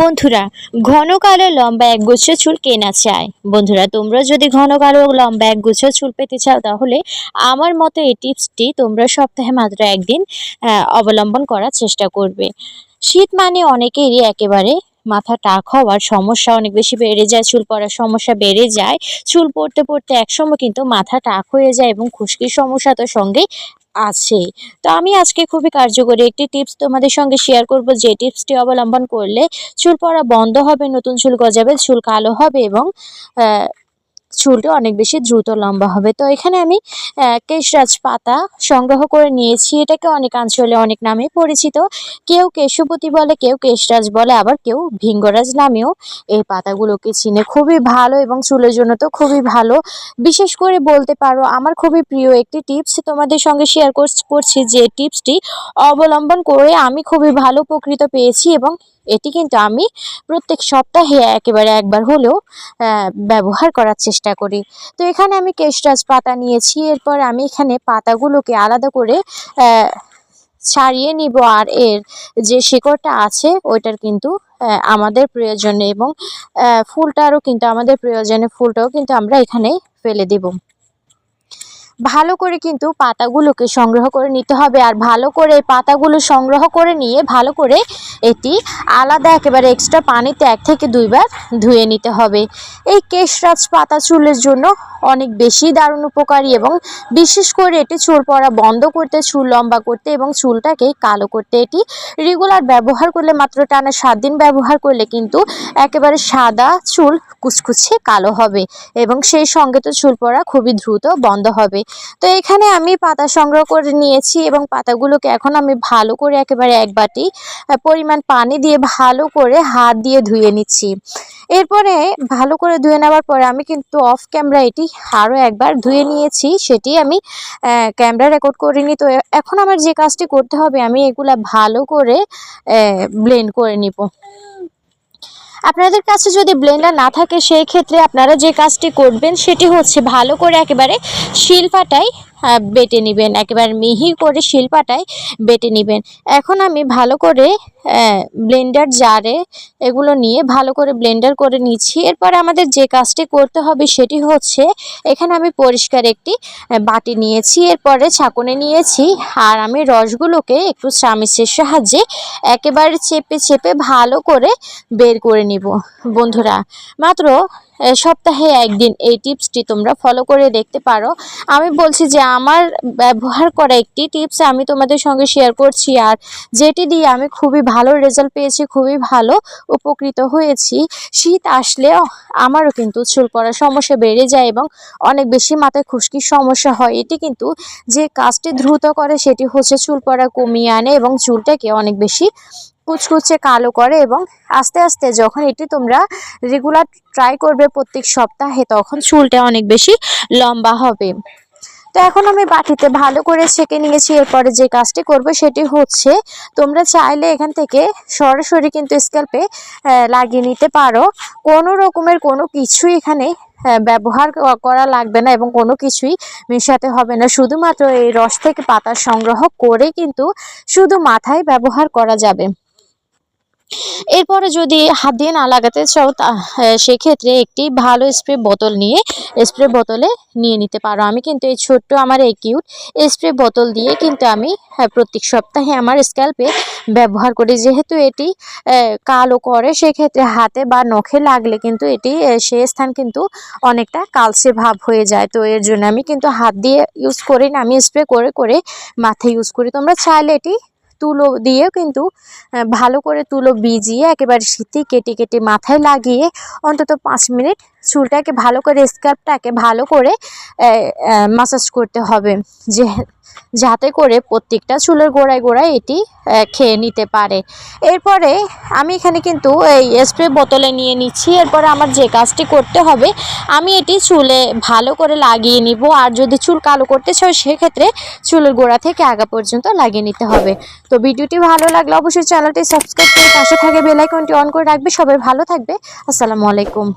বন্ধুরা, ঘন কালো লম্বা এক একগুচ্ছ চুল কেনা চাই বন্ধুরা, তোমরা যদি ঘন কালো লম্বা এক একগুচ্ছ চুল পেতে চাও, তাহলে আমার মতো এই টিপসটি তোমরা সপ্তাহে মাত্র একদিন অবলম্বন করার চেষ্টা করবে। শীত মানে অনেকেরই একেবারে মাথা টাক হওয়ার সমস্যা, অনেক বেশি বেড়ে যায়, চুল পড়ার সমস্যা বেড়ে যায়। চুল পড়তে পড়তে একসময় কিন্তু মাথা টাক হয়ে যায় এবং খুশকির সমস্যা তো সঙ্গেই আছে। তো আমি আজকে খুবই কার্যকরী একটি টিপস তোমাদের সঙ্গে শেয়ার করব। যে টিপসটি অবলম্বন করলে চুল পড়া বন্ধ হবে, নতুন চুল গজাবে, চুল কালো হবে এবং চুলটা অনেক বেশি দ্রুত লম্বা হবে। তো এখানে আমি কেশরাজ পাতা সংগ্রহ করে নিয়েছি। এটাকে অনেক অঞ্চলে অনেক নামে পরিচিত। কেউ কেশবতী বলে, কেউ কেশরাজ বলে, আবার কেউ ভিঙ্গরাজ নামেও এই পাতাগুলোকে চিনে। খুবই ভালো এবং চুলের জন্য তো খুবই ভালো। বিশেষ করে বলতে পারো, আমার খুবই প্রিয় একটি টিপস তোমাদের সঙ্গে শেয়ার করছি যে টিপসটি অবলম্বন করে আমি খুবই ভালো উপকৃত পেয়েছি এবং এটি কিন্তু আমি প্রত্যেক সপ্তাহে একেবারে একবার হলেও ব্যবহার করার চেষ্টা করি। তো এখানে আমি কেশরাজ পাতা নিয়েছি, এরপর আমি এখানে পাতাগুলোকে আলাদা করে ছাড়িয়ে নিব। আর এর যে শিকড়টা আছে, ওইটার কিন্তু আমাদের প্রয়োজনে এবং ফুলটারও কিন্তু আমাদের প্রয়োজনে, ফুলটাও কিন্তু আমরা এখানে ফেলে দিব। ভালো করে কিন্তু পাতাগুলোকে সংগ্রহ করে নিতে হবে। আর ভালো করে পাতাগুলো সংগ্রহ করে নিয়ে ভালো করে এটি আলাদা একেবারে এক্সট্রা পানিতে এক থেকে দুইবার ধুয়ে নিতে হবে। এই কেশরাজ পাতা চুলের জন্য অনেক বেশি দারুণ উপকারী এবং বিশেষ করে এটি চুল পড়া বন্ধ করতে, চুল লম্বা করতে এবং চুলটাকে কালো করতে। এটি রেগুলার ব্যবহার করলে মাত্র টানা সাত দিন ব্যবহার করলে কিন্তু একেবারে সাদা চুল কুচকুচে কালো হবে এবং সেই সঙ্গে তো চুল পড়া খুবই দ্রুত বন্ধ হবে। তো এখানে আমি পাতা সংগ্রহ করে নিয়েছি এবং পাতাগুলোকে এখন আমি ভালো করে একেবারে এক বাটি পরিমাণ পানি দিয়ে ভালো করে হাত দিয়ে ধুয়ে নিচ্ছি। এরপরে ভালো করে ধুয়ে নেওয়ার পরে আমি কিন্তু অফ ক্যামেরা এটি আরও একবার ধুয়ে নিয়েছি, সেটি আমি ক্যামেরা রেকর্ড করিনি। তো এখন আমার যে কাজটি করতে হবে, আমি এগুলা ভালো করে ব্লেন্ড করে নিব। আপনাদের কাছে যদি ব্লেন্ডার না থাকে, সেই ক্ষেত্রে আপনারা যে কাজটি করবেন, সেটি হচ্ছে ভালো করে একেবারে শিল্পাটাই বেটে নেবেন। একেবারে মিহি করে শিল্পাটাই বেটে নেবেন। এখন আমি ভালো করে ব্লেন্ডার জারে এগুলো নিয়ে ভালো করে ব্লেন্ডার করে নিচ্ছি। এরপর আমাদের যে কাজটি করতে হবে সেটি হচ্ছে, এখানে আমি পরিষ্কার একটি বাটি নিয়েছি, এরপরে ছাকনে নিয়েছি, আর আমি রসগুলোকে একটু চামিচের সাহায্যে একেবারে চেপে চেপে ভালো করে বের করে নিব। বন্ধুরা, মাত্র সপ্তাহে একদিন এই টিপসটি তোমরা ফলো করে দেখতে পারো। আমি বলছি যে আমার ব্যবহার করা একটি টিপস আমি তোমাদের সঙ্গে শেয়ার করছি, আর যেটি দিয়ে আমি খুবই ভালো রেজাল্ট পেয়েছি, খুবই ভালো, উপকৃত হয়েছি। শীত আসলেও আমারও কিন্তু চুল পড়ার সমস্যা বেড়ে যায় এবং অনেক বেশি মাথায় খুশকির সমস্যা হয়। এটি কিন্তু যে কাজটি দ্রুত করে সেটি হচ্ছে চুল পড়া কমিয়ে আনে এবং চুলটাকে অনেক বেশি কুচকুচে কালো করে এবং আস্তে আস্তে যখন এটি তোমরা রেগুলার ট্রাই করবে প্রত্যেক সপ্তাহে তখন চুলটা অনেক বেশি লম্বা হবে। তো এখন আমি বাটিতে ভালো করে ছেঁকে নিয়েছি, এরপরে যে কাজটি করবে সেটি হচ্ছে তোমরা চাইলে এখান থেকে সরাসরি কিন্তু স্ক্যাল্পে লাগিয়ে নিতে পারো। কোনো রকমের কোনো কিছুই এখানে ব্যবহার করা লাগবে না এবং কোনো কিছুই মেশাতে হবে না। শুধুমাত্র এই রস থেকে পাতা সংগ্রহ করে কিন্তু শুধু মাথায় ব্যবহার করা যাবে। এরপরে যদি হাত দিয়ে না লাগাতে চাও, তা সেক্ষেত্রে একটি ভালো স্প্রে বোতল নিয়ে, স্প্রে বোতলে নিয়ে নিতে পারো। আমি কিন্তু এই ছোট্ট আমার এই কিউট স্প্রে বোতল দিয়ে কিন্তু আমি প্রত্যেক সপ্তাহে আমার স্ক্যাল্পে ব্যবহার করি। যেহেতু এটি কালো করে, সেক্ষেত্রে হাতে বা নখে লাগলে কিন্তু এটি সে স্থান কিন্তু অনেকটা কালচে ভাব হয়ে যায়। তো এর জন্য আমি কিন্তু হাত দিয়ে ইউজ করি না, আমি স্প্রে করে করে মাথায় ইউজ করি। তোমরা চাইলে এটি তুলো দিয়ে কিন্তু ভালো করে তুলো ভিজিয়ে একেবারে শীতে কেটে কেটে মাথায় লাগিয়ে অন্তত পাঁচ মিনিট চুলটাকে ভালো করে স্কার্পটাকে ভালো করে মাসাজ করতে হবে। যে, যাতে করে প্রত্যেকটা চুলের গোড়ায় গোড়ায় এটি খেয়ে নিতে পারে। এরপরে আমি এখানে কিন্তু এই স্প্রে বোতলে নিয়ে নিচ্ছি। এরপরে আমার যে কাজটি করতে হবে, আমি এটি চুলে ভালো করে লাগিয়ে নিব। আর যদি চুল কালো করতে চাও, সেক্ষেত্রে চুলের গোড়া থেকে আগা পর্যন্ত লাগিয়ে নিতে হবে। তো ভিডিওটি ভালো লাগলে অবশ্যই চ্যানেলটি সাবস্ক্রাইব করে পাশে থাকে বেল আইকনটি অন করে রাখবে। সবাই ভালো থাকবে। আসসালামু আলাইকুম।